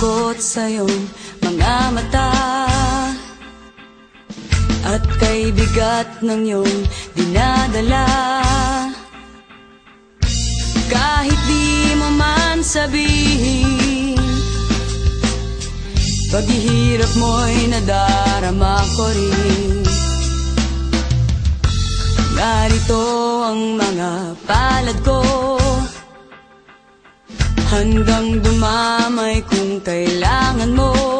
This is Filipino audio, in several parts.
sagot sa iyong mga mata. At kay bigat ng iyong dinadala. Kahit di mo man sabihin Paghihirap mo'y nadarama ko rin. Narito ang mga palad ko. Handang dumamay kung kailangan mo.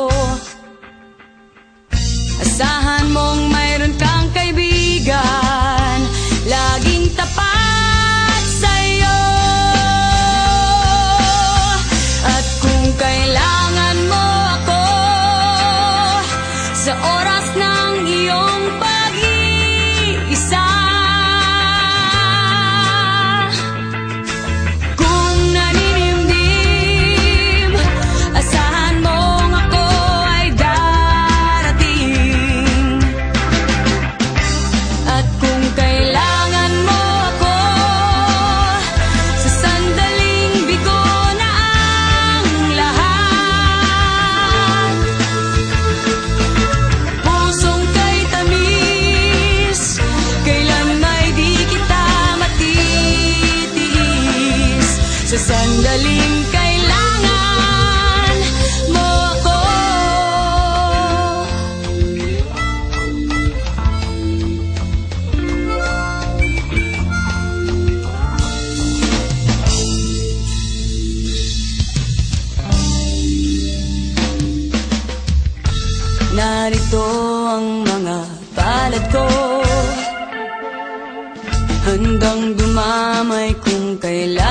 Narito ang mga palad ko. Handang dumamay kung kailan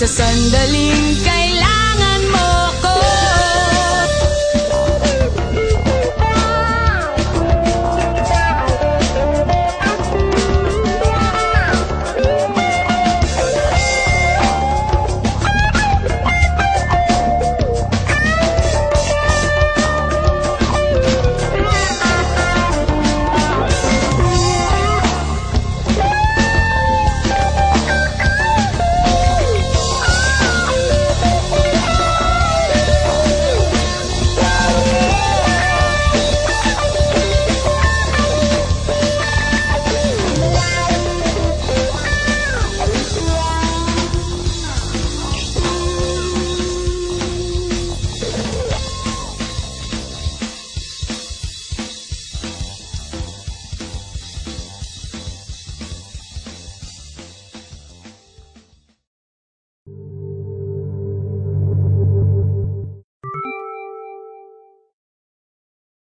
sa sandaling kay